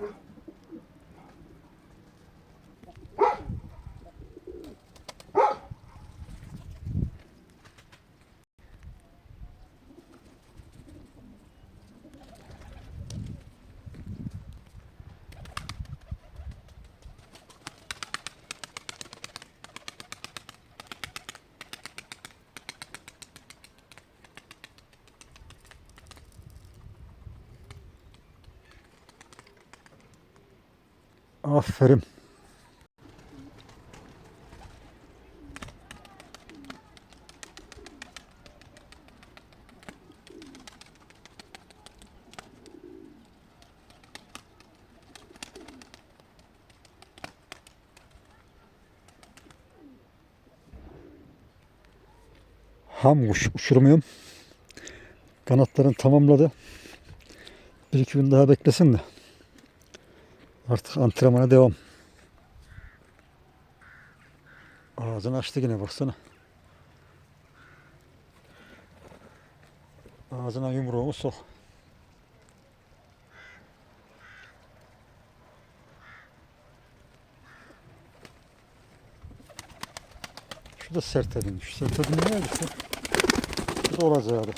Wow. Aferin. Ham kuş uçurmuyorum. Kanatlarını tamamladı. Bir iki gün daha beklesin de. Artık antrenmana devam. Ağzını açtı yine baksana. Ağzına yumruğumu sok. Şu da sert. Şu sert ne işte? Bu da olacaktı.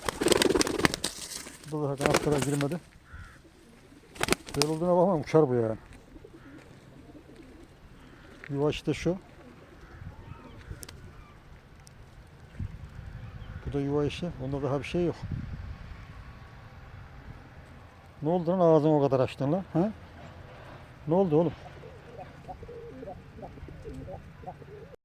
Bu da kanatlara girmedi. Böyle olduğuna bakmam uçar bu yani. Yuva işte şu. Bu da yuva işi. Onda daha bir şey yok. Ne oldu lan ağzını o kadar açtın lan? Ha? Ne oldu oğlum?